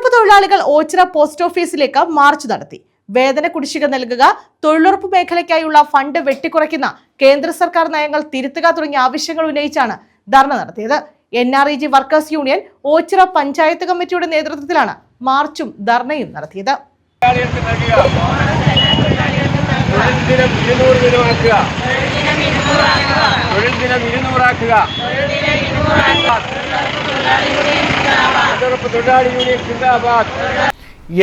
തൊഴിലുറപ്പ് തൊഴിലാളികൾ ഓച്ചിറ പോസ്റ്റ് ഓഫീസിലേക്ക് മാർച്ച് നടത്തി. വേതന കുടിശ്ശിക നൽകുക തൊഴിലുറപ്പ് മേഖലയ്ക്കായുള്ള ഫണ്ട് വെട്ടിക്കുറയ്ക്കുന്ന കേന്ദ്ര സർക്കാർ നയങ്ങൾ തിരുത്തുക തുടങ്ങിയ ആവശ്യങ്ങൾ ഉന്നയിച്ചാണ് ധർണ നടത്തിയത്. N R E G workers union Ochira panchayat കമ്മിറ്റിയുടെ നേതൃത്വത്തിലാണ് മാർച്ചും ധർണയും നടത്തിയത്. ഇരുന്നൂറ് ദിനമാക്കുക തൊഴിൽ ദിനം ഇരുന്നൂറാക്കുക. തൊഴിലാളി യൂണിയൻ സിന്ദാബാദ്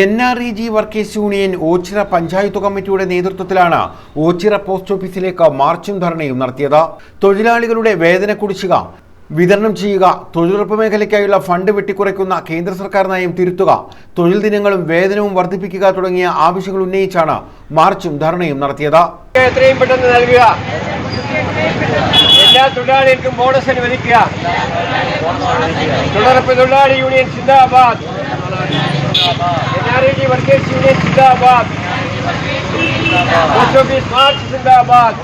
N R E G workers union Ochira panchayat കമ്മിറ്റിയുടെ നേതൃത്വത്തിലാണ് ഓച്ചിറ പോസ്റ്റ് ഓഫീസിലേക്ക് മാർച്ചും ധർണയും നടത്തിയത്. തൊഴിലാളികളുടെ വേതന കുടിശ്ശിക വിതരണം ചെയ്യുക തൊഴിലുറപ്പ് മേഖലയ്ക്കായുള്ള ഫണ്ട് വെട്ടിക്കുറയ്ക്കുന്ന കേന്ദ്ര സർക്കാർ നയം തിരുത്തുക തൊഴിൽ ദിനങ്ങളും വേതനവും വർദ്ധിപ്പിക്കുക തുടങ്ങിയ ആവശ്യങ്ങൾ ഉന്നയിച്ചാണ് മാർച്ചും ധർണയും നടത്തിയത്. എത്രയും പെട്ടെന്ന് നൽകുക. തൊഴിലാളികൾക്കും ബോണസ് അനുവദിക്കുക. തൊഴിലുറപ്പ് തൊഴിലാളി യൂണിയൻ സിന്ദാബാദ് N R E D workers union സിന്ദാബാദ് പോസ്റ്റ് ഓഫീസ് മാർച്ച് സിന്ദാബാദ്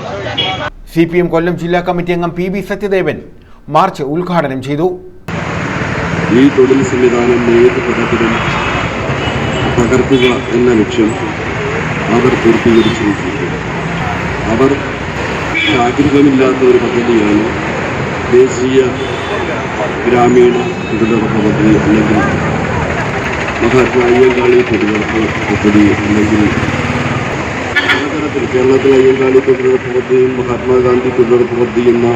സി പി എം കൊല്ലം ജില്ലാ കമ്മിറ്റി അംഗം പി ബി സത്യദേവൻ മാർച്ച് ഉദ്ഘാടനം ചെയ്തു. ഈ തൊഴിൽ സംവിധാനം ഏത് തരത്തിലും തകർക്കുക എന്ന ലക്ഷ്യം അവർ പൂർത്തീകരിച്ചിരിക്കുന്നു. അവർ ജാഗ്രതമില്ലാത്ത ഒരു പദ്ധതിയാണ് ദേശീയ ഗ്രാമീണ തൊഴിലുറപ്പ് പദ്ധതി അല്ലെങ്കിൽ മഹാത്മാ അയ്യങ്കാളി തൊഴിലുറപ്പ് പദ്ധതി അല്ലെങ്കിൽ പലതരത്തിൽ കേരളത്തിലെ അയ്യങ്കാളി തൊഴിലുറപ്പ് പദ്ധതിയും മഹാത്മാഗാന്ധി തൊഴിലുറപ്പ് പദ്ധതി എന്ന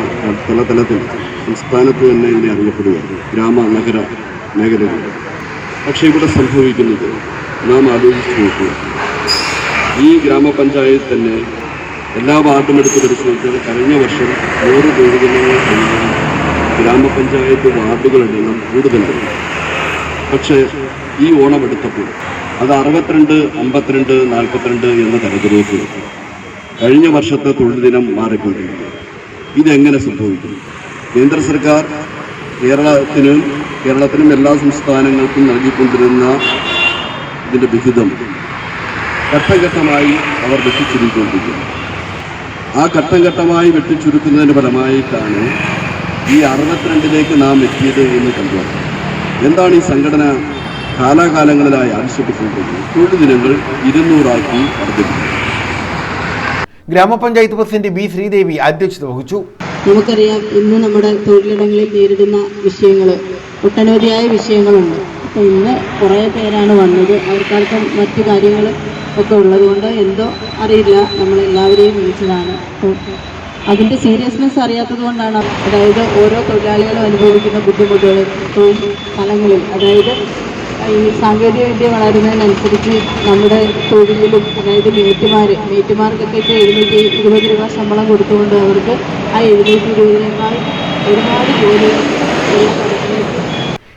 തലതലത്തിൽ സംസ്ഥാനത്ത് തന്നെ ഇതിനെ അറിയപ്പെടുകയാണ്. ഗ്രാമ നഗര മേഖലകൾ. പക്ഷേ ഇവിടെ സംഭവിക്കുന്നത് നാം ആലോചിച്ച് നോക്കുക ഈ ഗ്രാമപഞ്ചായത്ത് തന്നെ എല്ലാ വാർഡും എടുത്ത് പരിശോധിച്ചാൽ കഴിഞ്ഞ വർഷം നൂറ് തൊഴിലുകൾ ഗ്രാമപഞ്ചായത്ത് വാർഡുകളുടെ എണ്ണം കൂടുതലുണ്ട് പക്ഷേ ഈ ഓണം എടുത്തപ്പോൾ അത് അറുപത്തിരണ്ട് അമ്പത്തിരണ്ട് നാൽപ്പത്തിരണ്ട് എന്ന തരത്തിലേക്ക് കഴിഞ്ഞ വർഷത്തെ തൊഴിൽ ദിനം മാറിക്കൊണ്ടിരിക്കുന്നു. ഇതെങ്ങനെ സംഭവിക്കും? കേന്ദ്ര സർക്കാർ കേരളത്തിനും കേരളത്തിനും എല്ലാ സംസ്ഥാനങ്ങൾക്കും നൽകിക്കൊണ്ടിരുന്ന ഇതിന്റെ വിഹിതം ഘട്ടഘട്ടമായി അവർ വെട്ടിച്ചുരുക്കൊണ്ടിരിക്കുന്നു ആ ഘട്ടം ഘട്ടമായി വെട്ടിച്ചുരുക്കുന്നതിന്റെ ഫലമായിട്ടാണ് ഈ അറുപത്തിരണ്ടിലേക്ക് നാം എത്തിയത് എന്ന് കണ്ടു. എന്താണ് ഈ സംഘടന കാലാകാലങ്ങളിലായി ആവശ്യപ്പെട്ടുകൊണ്ടിരിക്കുന്നത് തൊഴിൽ ദിനങ്ങൾ ഇരുന്നൂറാക്കി വർദ്ധിപ്പിക്കും ഗ്രാമപഞ്ചായത്ത് പ്രസിഡന്റ് ബി ശ്രീദേവി അധ്യക്ഷത വഹിച്ചു. നമുക്കറിയാം ഇന്ന് നമ്മുടെ തൊഴിലിടങ്ങളിൽ നേരിടുന്ന വിഷയങ്ങൾ ഒട്ടനവധിയായ വിഷയങ്ങളുണ്ട്. അപ്പം ഇന്ന് കുറേ പേരാണ് വന്നത്. അവർക്കാർക്കും മറ്റു കാര്യങ്ങൾ ഒക്കെ ഉള്ളതുകൊണ്ട് എന്തോ അറിയില്ല. നമ്മളെല്ലാവരെയും വിളിച്ചതാണ്. അതിന്റെ സീരിയസ്നെസ് അറിയാത്തത് കൊണ്ടാണ് അതായത് ഓരോ തൊഴിലാളികളും അനുഭവിക്കുന്ന ബുദ്ധിമുട്ടുകൾ തൊഴിൽ സ്ഥലങ്ങളിൽ. അതായത് ഈ സാങ്കേതിക വിദ്യ വളരുന്നതിനനുസരിച്ച് നമ്മുടെ തൊഴിലിലും അതായത് മേറ്റുമാർ മേറ്റുമാർക്കൊക്കെ എഴുന്നൂറ്റി ഇരുപത് രൂപ ശമ്പളം കൊടുത്തുകൊണ്ട് അവർക്ക് ആ എഴുന്നൂറ്റി ഇരുപതിനേക്കാൾ ഒരുപാട് ജോലികൾ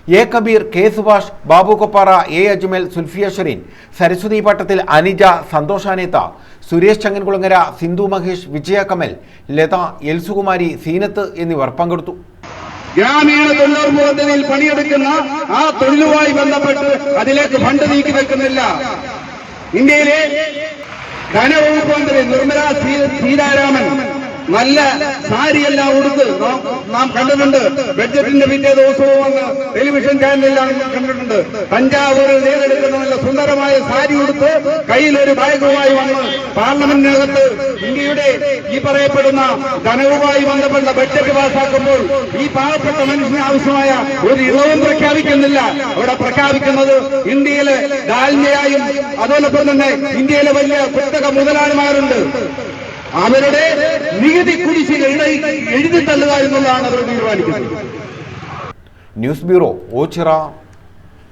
A Kabeer K Subhash Babu Koppara A Ajmal Sulfiya Shereen Saraswathi പട്ടത്തിൽ അനിജ സന്തോഷാനേത്ത സുരേഷ് ചങ്ങൻകുളങ്ങര സിന്ധു മഹേഷ് വിജയ കമൽ ലത എൽസുകുമാരി സീനത്ത് എന്നിവർ പങ്കെടുത്തു. ഗ്രാമീണ തൊഴിലുറപ്പ് പദ്ധതിയിൽ പണിയെടുക്കുന്ന ആ തൊഴിലുമായി ബന്ധപ്പെട്ട് അതിലേക്ക് ഫണ്ട് നീക്കി വെക്കുന്നില്ല. ഇന്ത്യയിലെ ധനവകുപ്പ് മന്ത്രി നിർമ്മല സീതാരാമൻ നല്ല സാരിയെല്ലാം ഉടുത്ത് നാം- കണ്ടിട്ടുണ്ട്. ബഡ്ജറ്റിന്റെ പിറ്റേ ദിവസവും വന്ന് ടെലിവിഷൻ ചാനലിലാണ് കണ്ടിട്ടുണ്ട്. തഞ്ചാവൂരിൽ നേരെടുക്കുന്ന നല്ല സുന്ദരമായ സാരി ഉടുത്ത് കയ്യിലൊരു ബാഗുമായി വന്ന് പാർലമെന്റിനകത്ത് ഇന്ത്യയുടെ ഈ പറയപ്പെടുന്ന ധനവുമായി ബന്ധപ്പെട്ട ബഡ്ജറ്റ് പാസാക്കുമ്പോൾ ഈ പാവപ്പെട്ട മനുഷ്യന് ആവശ്യമായ ഒരു ഇളവും പ്രഖ്യാപിക്കുന്നില്ല. അവിടെ പ്രഖ്യാപിക്കുന്നത് ഇന്ത്യയിലെ ഡാൽമയായും അതോടൊപ്പം തന്നെ ഇന്ത്യയിലെ വലിയ പുസ്തക മുതലാളിമാരുണ്ട്. അവരുടെ നികുതി കുടിശ്ശിക എഴുതി തള്ളുക എന്നുള്ളതാണ് അവർ തീരുമാനിക്കുന്നത്. News bureau Ochira